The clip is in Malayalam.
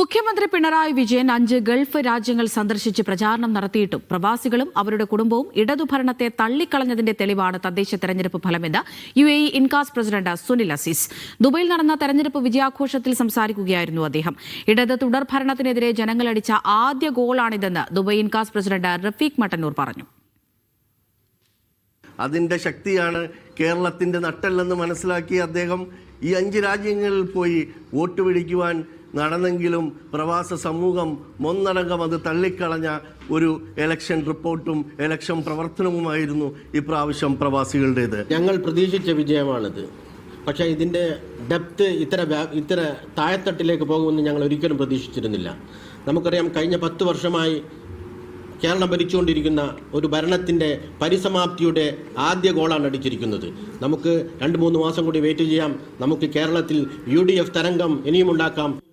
മുഖ്യമന്ത്രി പിണറായി വിജയൻ അഞ്ച് ഗൾഫ് രാജ്യങ്ങൾ സന്ദർശിച്ച് പ്രചാരണം നടത്തിയിട്ടും പ്രവാസികളും അവരുടെ കുടുംബവും ഇടതുഭരണത്തെ തള്ളിക്കളഞ്ഞതിന്റെ തെളിവാണ് തദ്ദേശ തെരഞ്ഞെടുപ്പ് ഫലമെന്ന് U A E Incas president Sunil Aziz. ദുബൈയിൽ നടന്ന തെരഞ്ഞെടുപ്പ് വിജയാഘോഷത്തിൽ സംസാരിക്കുകയായിരുന്നു അദ്ദേഹം. ഇടത് തുടർഭരണത്തിനെതിരെ ജനങ്ങളടിച്ച ആദ്യ ഗോളാണിതെന്ന് ദുബൈ ഇൻകാസ് പ്രസിഡന്റ് റഫീഖ് മട്ടന്നൂർ പറഞ്ഞു. അതിന്റെ ശക്തിയാണ് കേരളത്തിന്റെ നട്ടല്ലെന്ന് മനസ്സിലാക്കി അദ്ദേഹം ഈ അഞ്ച് രാജ്യങ്ങളിൽ പോയി വോട്ട് പിടിക്കുവാൻ നടന്നെങ്കിലും പ്രവാസ സമൂഹം ഒന്നടങ്കം അത് തള്ളിക്കളഞ്ഞ ഒരു എലക്ഷൻ റിപ്പോർട്ടും എലക്ഷൻ പ്രവർത്തനവുമായിരുന്നു ഇപ്രാവശ്യം പ്രവാസികളുടേത്. ഞങ്ങൾ പ്രതീക്ഷിച്ച വിജയമാണിത്. പക്ഷേ ഇതിന്റെ ഡെപ്ത് ഇത്ര ഇത്ര താഴെത്തട്ടിലേക്ക് പോകുമെന്ന് ഞങ്ങൾ ഒരിക്കലും പ്രതീക്ഷിച്ചിരുന്നില്ല. നമുക്കറിയാം കഴിഞ്ഞ പത്ത് വർഷമായി കേരളം ഭരിച്ചുകൊണ്ടിരിക്കുന്ന ഒരു ഭരണത്തിന്റെ പരിസമാപ്തിയുടെ ആദ്യ ഗോളാണ് അടിച്ചിരിക്കുന്നത്. നമുക്ക് രണ്ട് മൂന്ന് മാസം കൂടി വെയിറ്റ് ചെയ്യാം. നമുക്ക് കേരളത്തിൽ യു തരംഗം ഇനിയും ഉണ്ടാക്കാം.